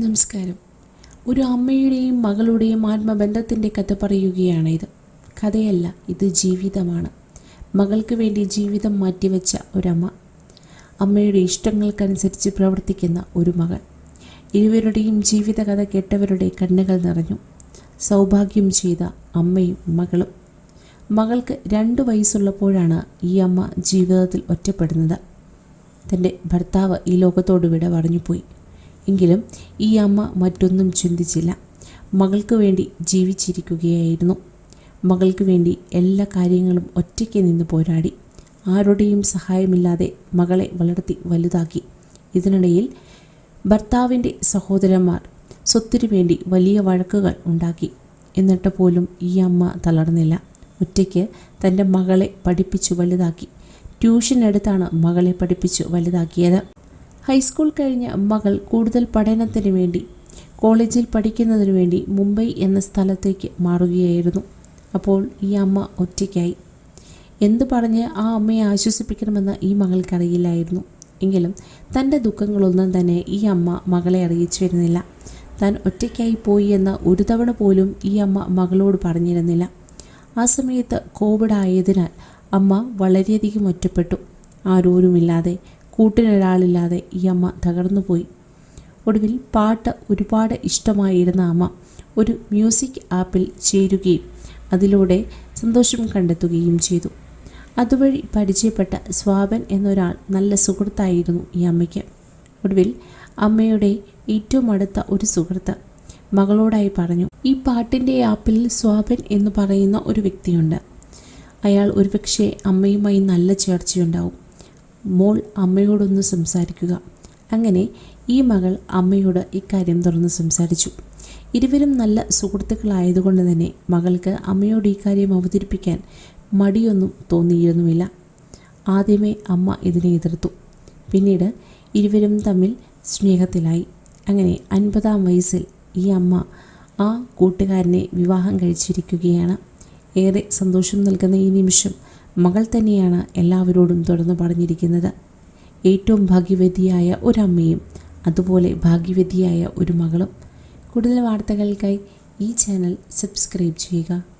നമസ്കാരം. ഒരു അമ്മയുടെയും മകളുടെയും ആത്മബന്ധത്തിന്റെ കഥ പറയുകയാണ് ഇത് കഥയല്ല ഇത് ജീവിതമാണ്. മകൾക്ക് വേണ്ടി ജീവിതം മാറ്റിവെച്ച ഒരമ്മ. അമ്മയുടെ ഇഷ്ടങ്ങൾക്കനുസരിച്ച് പ്രവർത്തിക്കുന്ന ഒരു മകൾ ഇരുവരുടെയും ജീവിതകഥ കേട്ടവരുടെ കണ്ണുകൾ നിറഞ്ഞു. സൗഭാഗ്യം ചെയ്ത അമ്മയും മകളും. മകൾക്ക് രണ്ട് വയസ്സുള്ളപ്പോഴാണ് ഈ അമ്മ ജീവിതത്തിൽ ഒറ്റപ്പെടുന്നത്. തന്റെ ഭർത്താവ് ഈ ലോകത്തോട് വിട പറഞ്ഞുപോയി. എങ്കിലും ഈ അമ്മ മറ്റൊന്നും ചിന്തിച്ചില്ല. മകൾക്ക് വേണ്ടി ജീവിച്ചിരിക്കുകയായിരുന്നു. മകൾക്ക് വേണ്ടി എല്ലാ കാര്യങ്ങളും ഒറ്റയ്ക്ക് നിന്ന് പോരാടി. ആരുടെയും സഹായമില്ലാതെ മകളെ വളർത്തി വലുതാക്കി. ഇതിനിടയിൽ ഭർത്താവിന്റെ സഹോദരന്മാർ സ്വത്തിനു വേണ്ടി വലിയ വഴക്കുകൾ ഉണ്ടാക്കി. എന്നിട്ട് പോലും ഈ അമ്മ തളർന്നില്ല. ഒറ്റയ്ക്ക് തന്റെ മകളെ പഠിപ്പിച്ചു വലുതാക്കി. ട്യൂഷൻ എടുത്താണ് മകളെ പഠിപ്പിച്ചു വലുതാക്കിയത്. ഹൈസ്കൂൾ കഴിഞ്ഞ മകൾ കൂടുതൽ പഠനത്തിന് വേണ്ടി കോളേജിൽ പഠിക്കുന്നതിന് വേണ്ടി മുംബൈ എന്ന സ്ഥലത്തേക്ക് മാറുകയായിരുന്നു. അപ്പോൾ ഈ അമ്മ ഒറ്റയ്ക്കായി. എന്ത് പറഞ്ഞ് ആ അമ്മയെ ആശ്വസിപ്പിക്കണമെന്ന് ഈ മകൾക്കറിയില്ലായിരുന്നു എങ്കിലും തന്റെ ദുഃഖങ്ങളൊന്നും തന്നെ ഈ അമ്മ മകളെ അറിയിച്ചിരുന്നില്ല താൻ ഒറ്റയ്ക്കായി പോയി എന്ന് ഒരു തവണ പോലും ഈ അമ്മ മകളോട് പറഞ്ഞിരുന്നില്ല. ആ സമയത്ത് കോവിഡ് ആയതിനാൽ അമ്മ വളരെയധികം ഒറ്റപ്പെട്ടു. ആരോരുമില്ലാതെ കൂട്ടിനൊരാളില്ലാതെ ഈ അമ്മ തകർന്നുപോയി. ഒടുവിൽ പാട്ട് ഒരുപാട് ഇഷ്ടമായിരുന്ന അമ്മ ഒരു മ്യൂസിക് ആപ്പിൽ ചേരുകയും അതിലൂടെ സന്തോഷം കണ്ടെത്തുകയും ചെയ്തു. അതുവഴി പരിചയപ്പെട്ട സ്വാപൻ എന്നൊരാൾ നല്ല സുഹൃത്തായിരുന്നു ഈ അമ്മയ്ക്ക്. ഒടുവിൽ അമ്മയുടെ ഏറ്റവും അടുത്ത ഒരു സുഹൃത്ത് മകളോടായി പറഞ്ഞു ഈ പാട്ടിന്റെ ആപ്പിൽ സ്വാപൻ എന്ന് പറയുന്ന ഒരു വ്യക്തിയുണ്ട്. അയാൾ ഒരുപക്ഷെ അമ്മയുമായി നല്ല ചേർച്ചയുണ്ടാവും. മോൾ അമ്മയോടൊന്ന് സംസാരിക്കുക. അങ്ങനെ ഈ മകൾ അമ്മയോട് ഇക്കാര്യം തുറന്ന് സംസാരിച്ചു. ഇരുവരും നല്ല സുഹൃത്തുക്കളായതുകൊണ്ട് തന്നെ മകൾക്ക് അമ്മയോട് ഈ കാര്യം അവതരിപ്പിക്കാൻ മടിയൊന്നും തോന്നിയിരുന്നുമില്ല. ആദ്യമേ അമ്മ ഇതിനെ എതിർത്തു. പിന്നീട് ഇരുവരും തമ്മിൽ സ്നേഹത്തിലായി. അങ്ങനെ അൻപതാം വയസ്സിൽ ഈ അമ്മ ആ കൂട്ടുകാരനെ വിവാഹം കഴിച്ചിരിക്കുകയാണ്. ഏറെ സന്തോഷം നൽകുന്ന ഈ നിമിഷം മകൾ തന്നെയാണ് എല്ലാവരോടും തുറന്നു പറഞ്ഞിരിക്കുന്നത്. ഏറ്റവും ഭാഗ്യവതിയായ ഒരമ്മയും അതുപോലെ ഭാഗ്യവതിയായ ഒരു മകളും. കൂടുതൽ വാർത്തകൾക്കായി ഈ ചാനൽ സബ്സ്ക്രൈബ് ചെയ്യുക.